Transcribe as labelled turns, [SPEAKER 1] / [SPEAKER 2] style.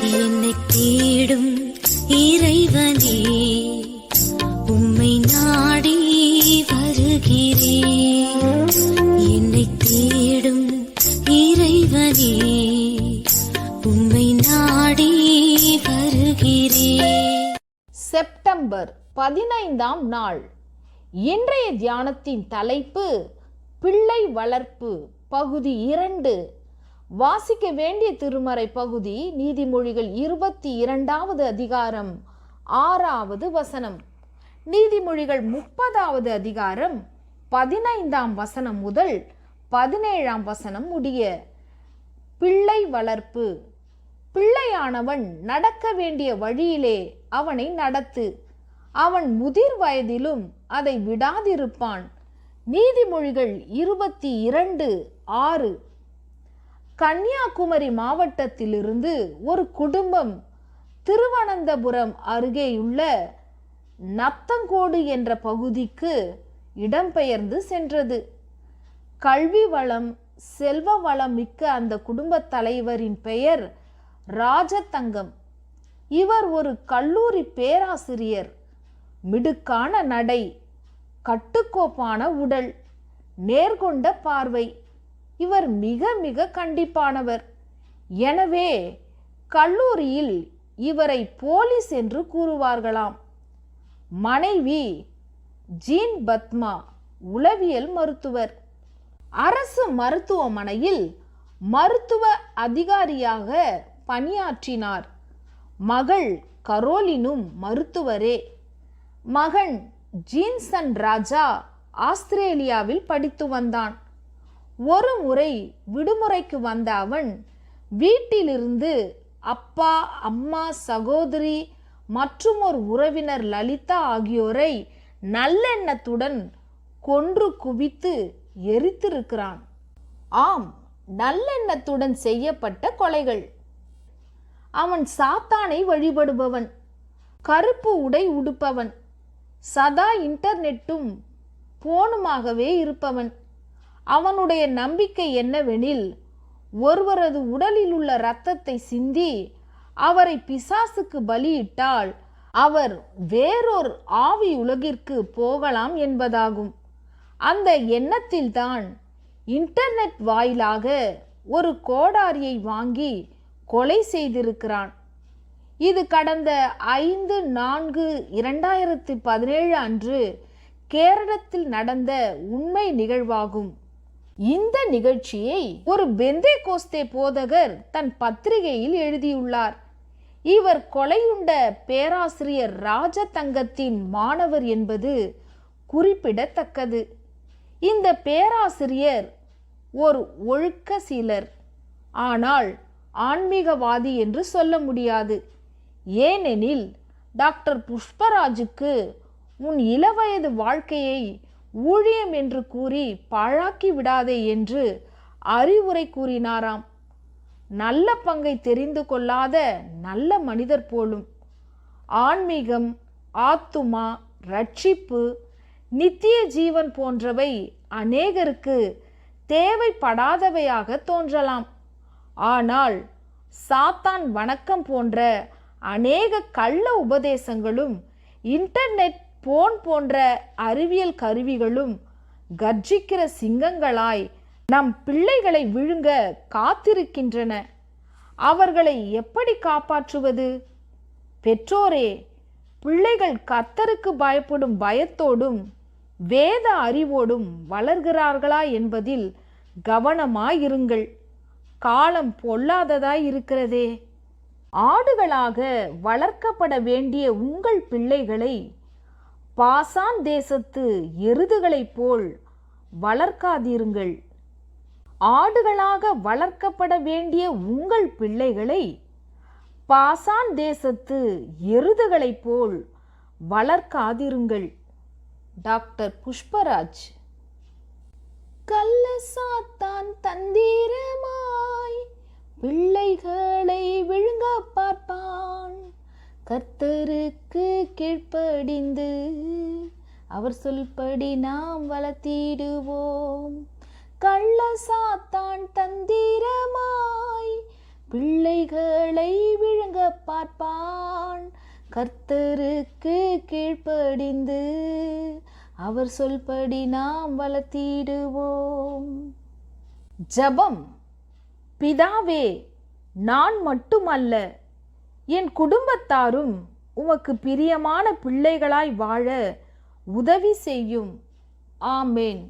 [SPEAKER 1] என்னை தேடும் இறைவனே உம்மை நாடி வருகிறேன். என்னை தேடும் இறைவனே உம்மை நாடி வருகிறேன்.
[SPEAKER 2] செப்டம்பர் பதினைந்தாம் நாள். இன்றைய தியானத்தின் தலைப்பு பிள்ளை வளர்ப்பு பகுதி இரண்டு. வாசிக்க வேண்டிய திருமறை பகுதி நீதிமொழிகள் இருபத்தி இரண்டாவது அதிகாரம் ஆறாவது வசனம். நீதிமொழிகள் முப்பதாவது அதிகாரம் பதினைந்தாம் வசனம் முதல் பதினேழாம் வசனம் முடிய பிள்ளை வளர்ப்பு. பிள்ளையானவன் நடக்க வேண்டிய வழியிலே அவனை நடத்து. அவன் முதிர் வயதிலும் அதை விடாதிருப்பான். நீதிமொழிகள் இருபத்தி இரண்டு ஆறு. கன்னியாகுமரி மாவட்டத்திலிருந்து ஒரு குடும்பம் திருவனந்தபுரம் அருகேயுள்ள நத்தங்கோடு என்ற பகுதிக்கு இடம்பெயர்ந்து சென்றது. கல்வி வளம் செல்வ வளம் மிக்க அந்த குடும்பத் தலைவரின் பெயர் ராஜதங்கம் இவர் ஒரு கல்லூரி பேராசிரியர் மிடுக்கான நடை கட்டுக்கோப்பான உடல் நேர்கொண்ட பார்வை. இவர் மிக மிக கண்டிப்பானவர். எனவே கல்லூரியில் இவரை போலீஸ் என்று கூறுவார்களாம். மனைவி ஜீன் பத்மா உளவியல் மருத்துவர். அரசு மருத்துவமனையில் மருத்துவ அதிகாரியாக பணியாற்றினார். மகள் கரோலினும் மருத்துவரே. மகன் ஜீன்சன் ராஜா ஆஸ்திரேலியாவில் படித்து வந்தான். ஒரு முறை விடுமுறைக்கு வந்த அவன் வீட்டிலிருந்து அப்பா அம்மா சகோதரி மற்றும் ஒரு உறவினர் லலிதா ஆகியோரை நல்லெண்ணத்துடன் கொன்று குவித்து எரித்திருக்கிறான். ஆம் நல்லெண்ணத்துடன் செய்யப்பட்ட கொலைகள். அவன் சாத்தானை வழிபடுபவன் கருப்பு உடை உடுப்பவன் சதா இன்டர்நெட்டும் போனுமாகவே இருப்பவன். அவனுடைய நம்பிக்கை என்னவெனில் ஒருவரது உடலில் உள்ள இரத்தத்தை சிந்தி அவரை பிசாசுக்கு பலியிட்டால் அவர் வேறொரு ஆவி உலகிற்கு போகலாம் என்பதாகும். அந்த எண்ணத்தில்தான் இன்டர்நெட் வாயிலாக ஒரு கோடாரியை வாங்கி கொலை செய்திருக்கிறான். இது கடந்த ஐந்து நான்கு இரண்டாயிரத்து பதினேழு அன்று கேரளத்தில் நடந்த உண்மை நிகழ்வாகும். இந்த நிகழ்ச்சியை ஒரு பெந்தே கோஸ்தே போதகர் தன் பத்திரிகையில் எழுதியுள்ளார். இவர் கொலையுண்ட பேராசிரியர் ராஜதங்கத்தின் மாணவர் என்பது குறிப்பிடத்தக்கது. இந்த பேராசிரியர் ஒரு ஒழுக்க சீலர் ஆனால் ஆன்மீகவாதி என்று சொல்ல முடியாது. ஏனெனில் டாக்டர் புஷ்பராஜுக்கு உன் இளவயது வாழ்க்கையை ஊழியம் என்று கூறி பாழாக்கி விடாதே என்று அறிவுரை கூறினாராம். நல்ல பங்கை தெரிந்து கொள்ளாத நல்ல மனிதர் போலும் ஆன்மீகம் ஆத்துமா ரட்சிப்பு நித்திய ஜீவன் போன்றவை அநேகருக்கு தேவைப்படாதவையாக தோன்றலாம். ஆனால் சாத்தான் வணக்கம் போன்ற அநேக கள்ள உபதேசங்களும் இன்டர்நெட் போன் போன்ற அறிவியல் கருவிகளும் கர்ஜிக்கிற சிங்கங்களாய் நம் பிள்ளைகளை விழுங்க காத்திருக்கின்றன. அவர்களை எப்படி காப்பாற்றுவது? பெற்றோரே பிள்ளைகள் கர்த்தருக்கு பயப்படும் பயத்தோடும் வேத அறிவோடும் வளர்கிறார்களா என்பதில் கவனமாயிருங்கள். காலம் பொல்லாததாய் இருக்கிறதே. ஆடுகளாக வளர்க்கப்பட வேண்டிய உங்கள் பிள்ளைகளை பாசான் தேசத்து எருதுகளைப் போல் வளர்க்காதீருங்கள். ஆடுகளாக வளர்க்கப்பட வேண்டிய உங்கள் பிள்ளைகளை பாசான் தேசத்து எருதுகளைப் போல் வளர்க்காதிருங்கள். டாக்டர் புஷ்பராஜ். கல்ல சாத்தான் தந்திரமாய் பிள்ளைகளை விழுங்க கர்த்தருக்கு கீழ்ப்படிந்து அவர் சொல்படி நாம் வளர்த்திடுவோம். கள்ள சாத்தான் தந்திரமாய் பிள்ளைகளை விழுங்க பார்ப்பான். கர்த்தருக்கு கீழ்ப்படிந்து அவர் சொல்படி நாம் வளர்த்திடுவோம். ஜெபம். பிதாவே நான் மட்டுமல்ல என் குடும்பத்தாரும் உமக்கு பிரியமான பிள்ளைகளாய் வாழ உதவி செய்யும். ஆமேன்.